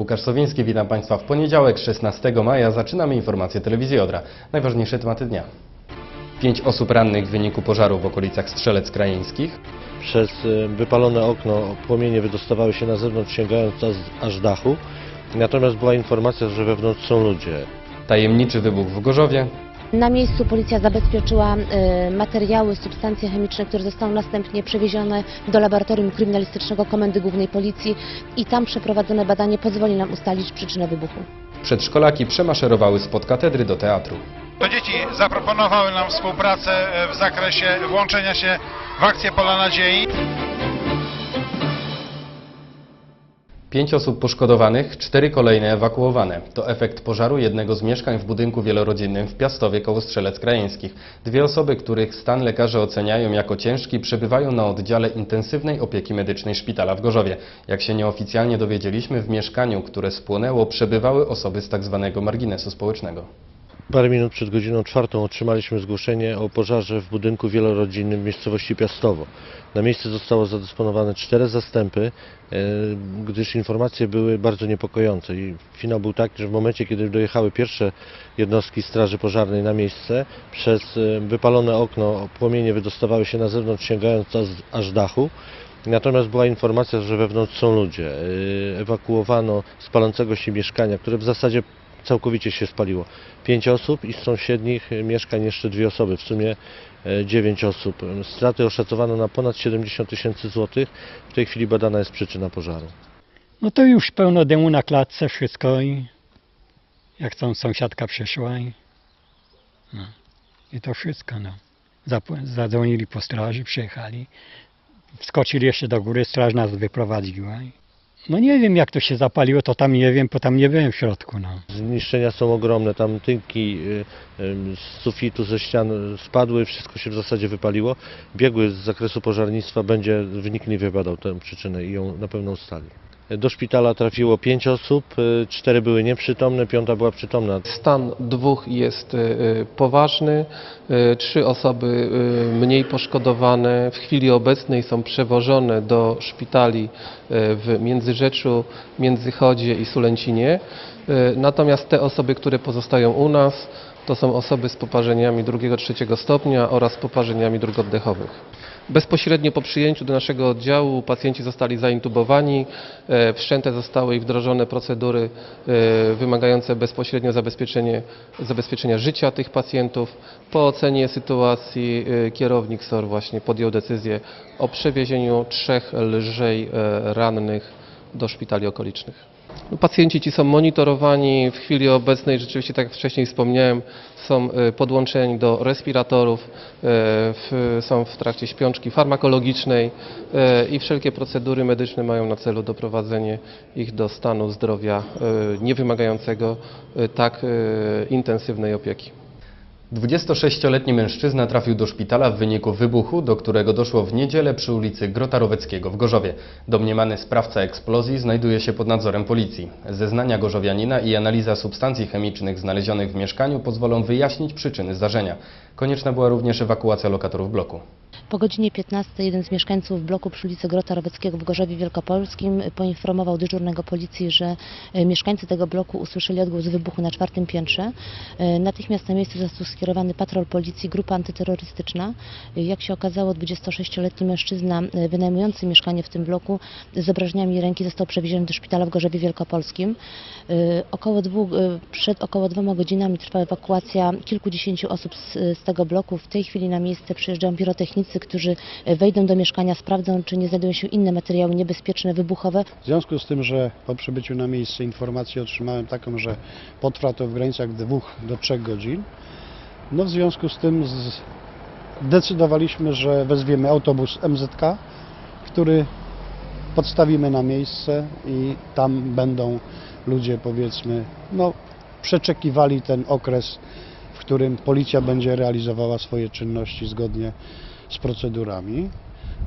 Łukasz Sowiński, witam Państwa w poniedziałek, 16 maja. Zaczynamy informacje telewizji Odra. Najważniejsze tematy dnia. Pięć osób rannych w wyniku pożaru w okolicach Strzelec Krajeńskich. Przez e, wypalone okno płomienie wydostawały się na zewnątrz, sięgając aż dachu. Natomiast była informacja, że wewnątrz są ludzie. Tajemniczy wybuch w Gorzowie. Na miejscu policja zabezpieczyła y, materiały, substancje chemiczne, które zostały następnie przewiezione do laboratorium kryminalistycznego Komendy Głównej Policji i tam przeprowadzone badanie pozwoli nam ustalić przyczynę wybuchu. Przedszkolaki przemaszerowały spod katedry do teatru. To dzieci zaproponowały nam współpracę e, w zakresie włączenia się w akcję Pola Nadziei. Pięć osób poszkodowanych, cztery kolejne ewakuowane. To efekt pożaru jednego z mieszkań w budynku wielorodzinnym w Piastowie koło Strzelec Krajeńskich. Dwie osoby, których stan lekarze oceniają jako ciężki, przebywają na oddziale intensywnej opieki medycznej szpitala w Gorzowie. Jak się nieoficjalnie dowiedzieliśmy, w mieszkaniu, które spłonęło, przebywały osoby z tzw. marginesu społecznego. Parę minut przed godziną czwartą otrzymaliśmy zgłoszenie o pożarze w budynku wielorodzinnym w miejscowości Piastowo. Na miejsce zostało zadysponowane cztery zastępy, e, gdyż informacje były bardzo niepokojące. I finał był taki, że w momencie, kiedy dojechały pierwsze jednostki Straży Pożarnej na miejsce, przez e, wypalone okno płomienie wydostawały się na zewnątrz, sięgając aż, dachu. Natomiast była informacja, że wewnątrz są ludzie. E, Ewakuowano z palącego się mieszkania, które w zasadzie całkowicie się spaliło. Pięć osób i z sąsiednich mieszkań jeszcze dwie osoby, w sumie e, dziewięć osób. Straty oszacowano na ponad 70 tysięcy złotych. W tej chwili badana jest przyczyna pożaru. No to już pełno dymu na klatce, wszystko i jak tą sąsiadka przyszła i, no, i to wszystko, no. Zadzwonili po straży, przyjechali, wskoczyli jeszcze do góry, straż nas wyprowadziła. I, no nie wiem jak to się zapaliło, to tam nie wiem, bo tam nie byłem w środku, no. Zniszczenia są ogromne, tam tynki y, z sufitu, ze ścian spadły, wszystko się w zasadzie wypaliło. Biegły z zakresu pożarnictwa będzie wnikliwie badał tę przyczynę i ją na pewno ustali. Do szpitala trafiło pięć osób, y, cztery były nieprzytomne, piąta była przytomna. Stan dwóch jest e, e, poważny, trzy osoby mniej poszkodowane. W chwili obecnej są przewożone do szpitali w Międzyrzeczu, Międzychodzie i Sulęcinie. Natomiast te osoby, które pozostają u nas, to są osoby z poparzeniami drugiego, trzeciego stopnia oraz poparzeniami dróg oddechowych. Bezpośrednio po przyjęciu do naszego oddziału pacjenci zostali zaintubowani, e, wszczęte zostały i wdrożone procedury e, wymagające bezpośrednio zabezpieczenia życia tych pacjentów. Po ocenie sytuacji e, kierownik SOR właśnie podjął decyzję o przewiezieniu trzech lżej rannych do szpitali okolicznych. No, Pacjenci ci są monitorowani. W chwili obecnej, rzeczywiście, tak jak wcześniej wspomniałem, są e, podłączeni do respiratorów, e, w, są w trakcie śpiączki farmakologicznej e, i wszelkie procedury medyczne mają na celu doprowadzenie ich do stanu zdrowia niewymagającego tak intensywnej opieki. 26-letni mężczyzna trafił do szpitala w wyniku wybuchu, do którego doszło w niedzielę przy ulicy Grota Roweckiego w Gorzowie. Domniemany sprawca eksplozji znajduje się pod nadzorem policji. Zeznania gorzowianina i analiza substancji chemicznych znalezionych w mieszkaniu pozwolą wyjaśnić przyczyny zdarzenia. Konieczna była również ewakuacja lokatorów bloku. Po godzinie 15 jeden z mieszkańców bloku przy ulicy Grota Roweckiego w Gorzowie Wielkopolskim poinformował dyżurnego policji, że e, mieszkańcy tego bloku usłyszeli odgłos wybuchu na czwartym piętrze. E, Natychmiast na miejsce został skierowany patrol policji, grupa antyterrorystyczna. E, Jak się okazało, 26-letni mężczyzna wynajmujący mieszkanie w tym bloku z obrażeniami ręki został przewieziony do szpitala w Gorzowie Wielkopolskim. Około dwóch, przed około dwoma godzinami trwa ewakuacja kilkudziesięciu osób z, z tego bloku. W tej chwili na miejsce przyjeżdżają pirotechnicy, którzy e, wejdą do mieszkania, sprawdzą, czy nie znajdują się inne materiały niebezpieczne, wybuchowe. W związku z tym, że po przybyciu na miejsce informację otrzymałem taką, że potrwa to w granicach 2 do 3 godzin, no w związku z tym zdecydowaliśmy, że wezwiemy autobus MZK, który podstawimy na miejsce i tam będą ludzie powiedzmy, no przeczekiwali ten okres, w którym policja będzie realizowała swoje czynności zgodnie z procedurami.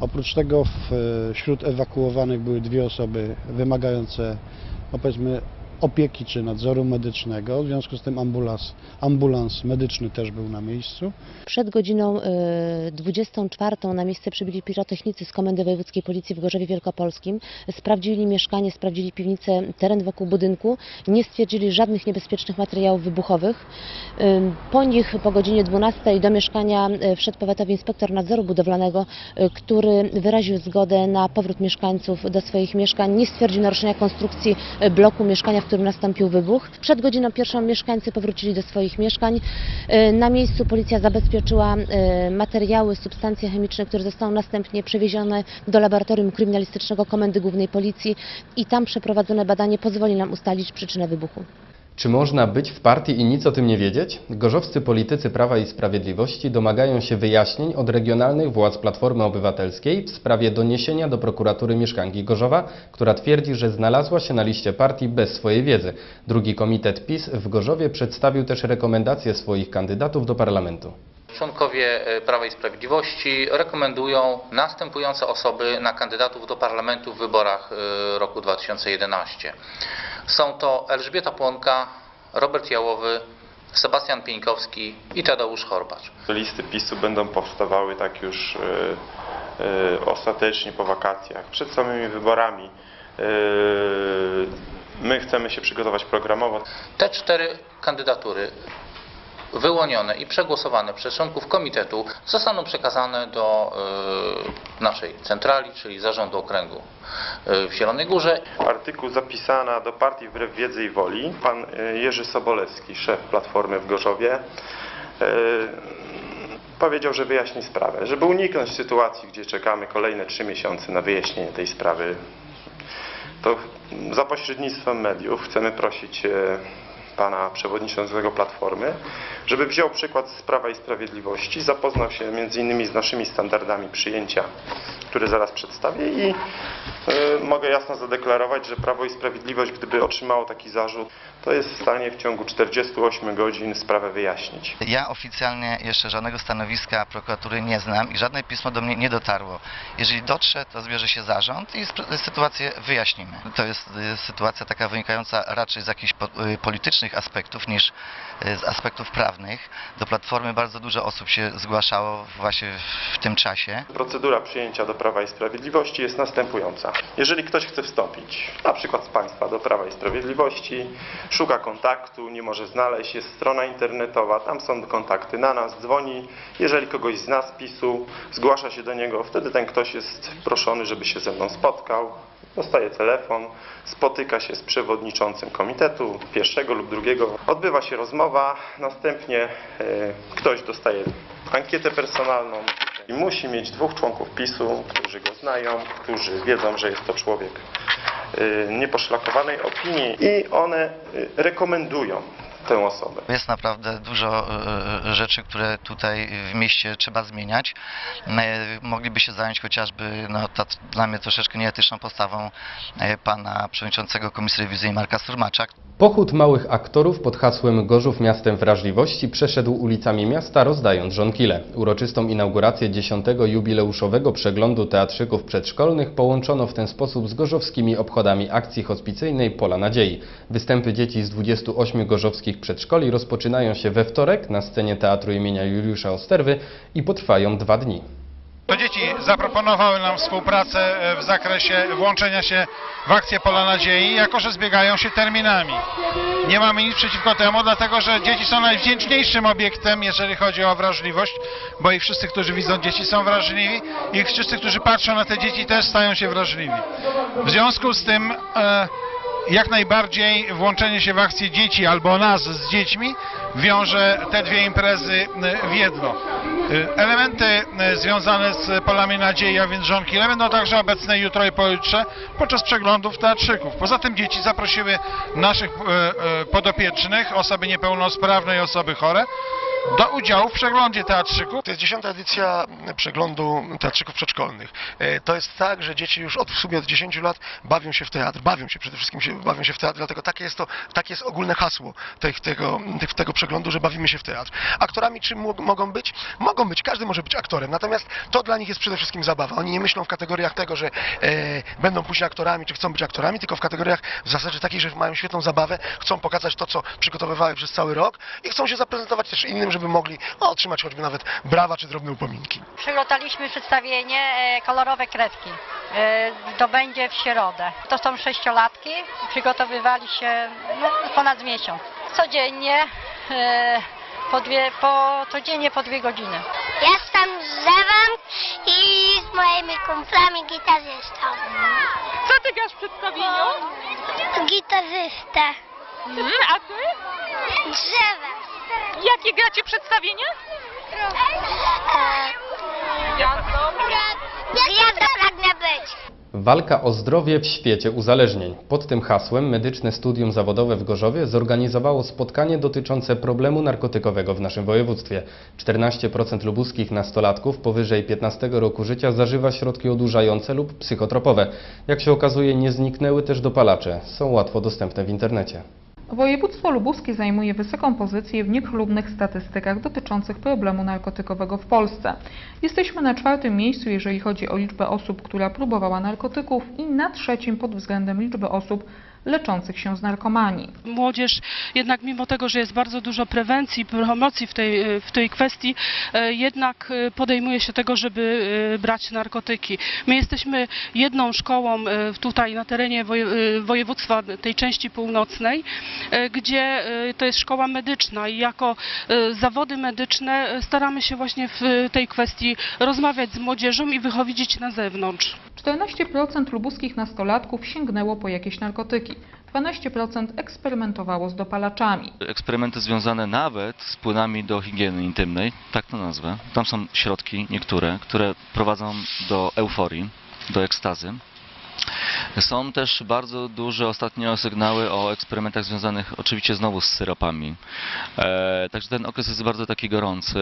Oprócz tego w, wśród ewakuowanych były dwie osoby wymagające, no powiedzmy, opieki czy nadzoru medycznego. W związku z tym ambulans, ambulans medyczny też był na miejscu. Przed godziną y, 24 na miejsce przybyli pirotechnicy z Komendy Wojewódzkiej Policji w Gorzowie Wielkopolskim. Sprawdzili mieszkanie, sprawdzili piwnicę, teren wokół budynku. Nie stwierdzili żadnych niebezpiecznych materiałów wybuchowych. Ym, Po nich po godzinie 12 do mieszkania y, wszedł powiatowy inspektor nadzoru budowlanego, y, który wyraził zgodę na powrót mieszkańców do swoich mieszkań. Nie stwierdził naruszenia konstrukcji y, bloku mieszkania, w którym nastąpił wybuch. Przed godziną pierwszą mieszkańcy powrócili do swoich mieszkań. Y, Na miejscu policja zabezpieczyła y, materiały, substancje chemiczne, które zostały następnie przewiezione do laboratorium kryminalistycznego Komendy Głównej Policji i tam przeprowadzone badanie pozwoli nam ustalić przyczynę wybuchu. Czy można być w partii i nic o tym nie wiedzieć? Gorzowscy politycy Prawa i Sprawiedliwości domagają się wyjaśnień od regionalnych władz Platformy Obywatelskiej w sprawie doniesienia do prokuratury mieszkanki Gorzowa, która twierdzi, że znalazła się na liście partii bez swojej wiedzy. Drugi komitet PiS w Gorzowie przedstawił też rekomendacje swoich kandydatów do parlamentu. Członkowie e, Prawa i Sprawiedliwości rekomendują następujące osoby na kandydatów do parlamentu w wyborach e, roku 2011. Są to Elżbieta Płonka, Robert Jałowy, Sebastian Pieńkowski i Tadeusz Horbacz. Listy PiSu będą powstawały tak już e, ostatecznie po wakacjach, przed samymi wyborami. My chcemy się przygotować programowo. Te cztery kandydatury wyłonione i przegłosowane przez członków komitetu zostaną przekazane do e, naszej centrali, czyli Zarządu Okręgu e, w Zielonej Górze Artykuł zapisana do partii wbrew wiedzy i woli. Pan e, Jerzy Sobolewski, szef Platformy w Gorzowie, powiedział, że wyjaśni sprawę. Żeby uniknąć sytuacji, gdzie czekamy kolejne trzy miesiące na wyjaśnienie tej sprawy, to za pośrednictwem mediów chcemy prosić pana przewodniczącego Platformy, żeby wziął przykład z Prawa i Sprawiedliwości, zapoznał się między innymi z naszymi standardami przyjęcia, które zaraz przedstawię i e, mogę jasno zadeklarować, że Prawo i Sprawiedliwość, gdyby otrzymało taki zarzut, to jest w stanie w ciągu 48 godzin sprawę wyjaśnić. Ja oficjalnie jeszcze żadnego stanowiska prokuratury nie znam i żadne pismo do mnie nie dotarło. Jeżeli dotrze, to zbierze się zarząd i sytuację wyjaśnimy. To jest y, sytuacja taka wynikająca raczej z jakichś po, aspektów niż y, z aspektów prawnych. Do Platformy bardzo dużo osób się zgłaszało właśnie w tym czasie. Procedura przyjęcia do Prawa i Sprawiedliwości jest następująca. Jeżeli ktoś chce wstąpić, na przykład z Państwa do Prawa i Sprawiedliwości, szuka kontaktu, nie może znaleźć, jest strona internetowa, tam są kontakty na nas, dzwoni. Jeżeli kogoś zna z PiSu, zgłasza się do niego, wtedy ten ktoś jest proszony, żeby się ze mną spotkał. Dostaje telefon, spotyka się z przewodniczącym komitetu, pierwszego lub drugiego. Odbywa się rozmowa, następnie e, ktoś dostaje ankietę personalną i musi mieć dwóch członków PiSu, którzy go znają, którzy wiedzą, że jest to człowiek e, nieposzlakowanej opinii i one e, rekomendują tę osobę. Jest naprawdę dużo e, rzeczy, które tutaj w mieście trzeba zmieniać. E, Mogliby się zająć chociażby no, ta, dla mnie troszeczkę nieetyczną postawą e, pana przewodniczącego Komisji Rewizyjnej Marka Surmacza, Pochód małych aktorów pod hasłem Gorzów miastem wrażliwości przeszedł ulicami miasta rozdając żonkile. Uroczystą inaugurację 10. jubileuszowego przeglądu teatrzyków przedszkolnych połączono w ten sposób z gorzowskimi obchodami akcji hospicyjnej Pola Nadziei. Występy dzieci z 28 gorzowskich przedszkoli rozpoczynają się we wtorek na scenie Teatru imienia Juliusza Osterwy i potrwają dwa dni. To dzieci zaproponowały nam współpracę e, w zakresie włączenia się w akcję Pola Nadziei, jako że zbiegają się terminami. Nie mamy nic przeciwko temu, dlatego że dzieci są najwdzięczniejszym obiektem, jeżeli chodzi o wrażliwość, bo i wszyscy, którzy widzą dzieci są wrażliwi i wszyscy, którzy patrzą na te dzieci też stają się wrażliwi. W związku z tym e, jak najbardziej włączenie się w akcję dzieci albo nas z dziećmi wiąże te dwie imprezy e, w jedno. E, Elementy e, związane z Polami Nadziei, a więc żonkile, będą także obecne jutro i pojutrze podczas przeglądów teatrzyków. Poza tym dzieci zaprosiły naszych podopiecznych, osoby niepełnosprawne i osoby chore, do udziału w przeglądzie teatrzyku. To jest dziesiąta edycja przeglądu teatrzyków przedszkolnych. E, To jest tak, że dzieci już od, w sumie od 10 lat bawią się w teatr, bawią się przede wszystkim się, bawią się w teatr, dlatego takie jest to, takie jest ogólne hasło tych, tego, tych, tego przeglądu, że bawimy się w teatr. Aktorami czym mo- mogą być? Mogą być, każdy może być aktorem, natomiast to dla nich jest przede wszystkim zabawa. Oni nie myślą w kategoriach tego, że e, będą później aktorami, czy chcą być aktorami, tylko w kategoriach w zasadzie takiej, że mają świetną zabawę, chcą pokazać to, co przygotowywały przez cały rok i chcą się zaprezentować też innym, żeby mogli no, otrzymać choćby nawet brawa czy drobne upominki. Przygotowaliśmy przedstawienie e, kolorowe kredki. E, To będzie w środę. To są sześciolatki. Przygotowywali się no, ponad miesiąc. Codziennie e, po dwie, po, codziennie po dwie godziny. Jestem z drzewem i z moimi kumplami gitarzystą. Co ty grasz w przedstawieniu? Gitarzystę. Mhm, a ty? Drzewem. Jakie gracie przedstawienie? Gwiazda pragnie być. Walka o zdrowie w świecie uzależnień. Pod tym hasłem Medyczne Studium Zawodowe w Gorzowie zorganizowało spotkanie dotyczące problemu narkotykowego w naszym województwie. 14% lubuskich nastolatków powyżej 15 roku życia zażywa środki odurzające lub psychotropowe. Jak się okazuje, nie zniknęły też dopalacze. Są łatwo dostępne w internecie. Województwo lubuskie zajmuje wysoką pozycję w niechlubnych statystykach dotyczących problemu narkotykowego w Polsce. Jesteśmy na czwartym miejscu, jeżeli chodzi o liczbę osób, która próbowała narkotyków i na trzecim pod względem liczby osób leczących się z narkomanii. Młodzież jednak mimo tego, że jest bardzo dużo prewencji, promocji w tej, w tej kwestii, e, jednak e, podejmuje się tego, żeby e, brać narkotyki. My jesteśmy jedną szkołą tutaj na terenie woje, województwa tej części północnej, gdzie to jest szkoła medyczna i jako zawody medyczne staramy się właśnie w tej kwestii rozmawiać z młodzieżą i wychodzić na zewnątrz. 14% lubuskich nastolatków sięgnęło po jakieś narkotyki. 12% eksperymentowało z dopalaczami. Eksperymenty związane nawet z płynami do higieny intymnej, tak to nazwę. Tam są środki niektóre, które prowadzą do euforii, do ekstazy. Są też bardzo duże ostatnio sygnały o eksperymentach związanych oczywiście znowu z syropami. E, także ten okres jest bardzo taki gorący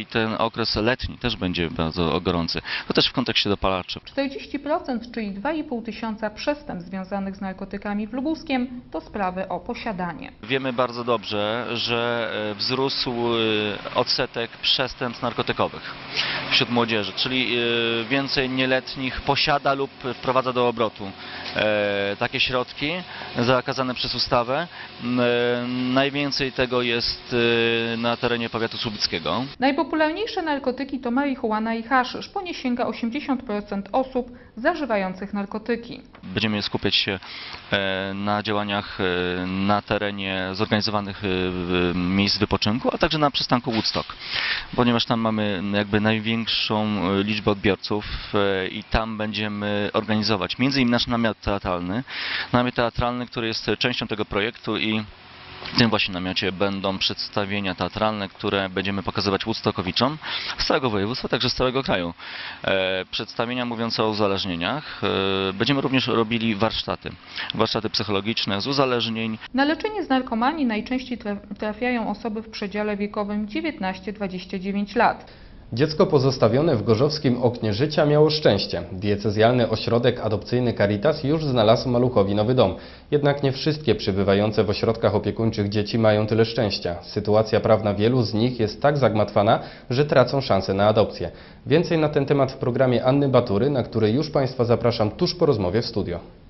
i ten okres letni też będzie bardzo gorący. To też w kontekście dopalaczy. 40%, czyli 2,5 tysiąca przestępstw związanych z narkotykami w Lubuskiem to sprawy o posiadanie. Wiemy bardzo dobrze, że e, wzrósł e, odsetek przestępstw narkotykowych wśród młodzieży, czyli e, więcej nieletnich posiada lub wprowadza do obrotu e, takie środki zakazane przez ustawę. E, Najwięcej tego jest e, na terenie powiatu słubickiego. Najpopularniejsze narkotyki to marihuana i haszysz, bo nie sięga 80% osób zażywających narkotyki. Będziemy skupiać się na działaniach na terenie zorganizowanych miejsc wypoczynku, a także na przystanku Woodstock, ponieważ tam mamy jakby największą liczbę odbiorców i tam będziemy organizować między innymi nasz namiot teatralny, namiot teatralny, który jest częścią tego projektu i w tym właśnie namiocie będą przedstawienia teatralne, które będziemy pokazywać Woodstockowiczom z całego województwa, także z całego kraju. E, przedstawienia mówiące o uzależnieniach. E, będziemy również robili warsztaty. Warsztaty psychologiczne z uzależnień. Na leczenie z narkomanii najczęściej traf- trafiają osoby w przedziale wiekowym 19-29 lat. Dziecko pozostawione w gorzowskim oknie życia miało szczęście. Diecezjalny ośrodek adopcyjny Caritas już znalazł maluchowi nowy dom. Jednak nie wszystkie przybywające w ośrodkach opiekuńczych dzieci mają tyle szczęścia. Sytuacja prawna wielu z nich jest tak zagmatwana, że tracą szansę na adopcję. Więcej na ten temat w programie Anny Batury, na który już Państwa zapraszam tuż po rozmowie w studio.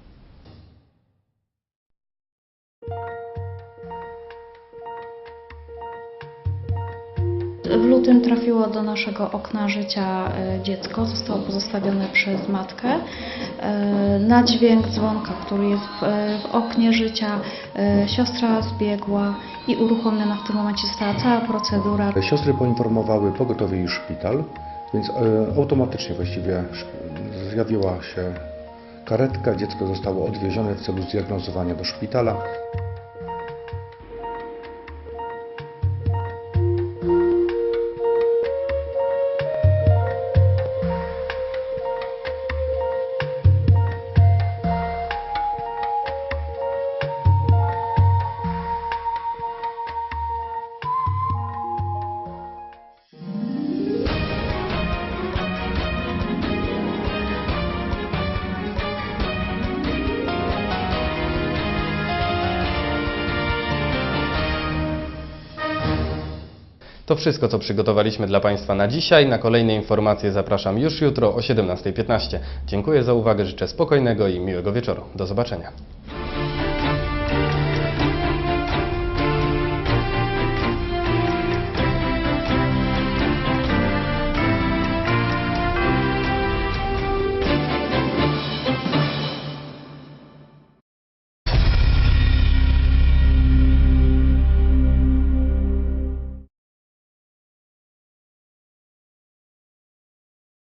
Lutym trafiło do naszego okna życia e, dziecko, zostało pozostawione przez matkę. E, Na dźwięk dzwonka, który jest w, e, oknie życia, siostra zbiegła i uruchomiona w tym momencie została cała procedura. Siostry poinformowały pogotowie i szpital, więc automatycznie właściwie zjawiła się karetka, dziecko zostało odwiezione w celu zdiagnozowania do szpitala. To wszystko, co przygotowaliśmy dla Państwa na dzisiaj. Na kolejne informacje zapraszam już jutro o 17.15. Dziękuję za uwagę, życzę spokojnego i miłego wieczoru. Do zobaczenia.